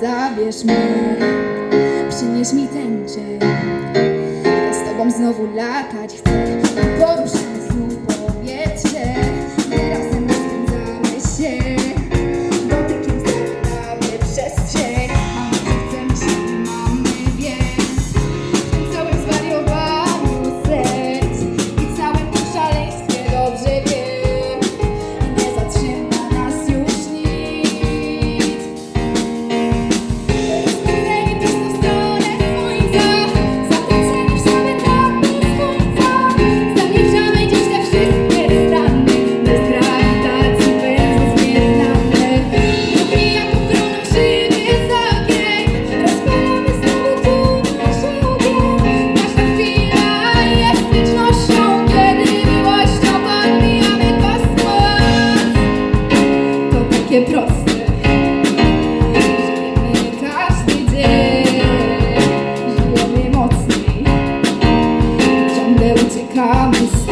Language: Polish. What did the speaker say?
zabierz mnie Przynieś mi tęczę Ja z tobą znowu latać. Chcę Dobrze znów takie proste. Ciągle uciekamy z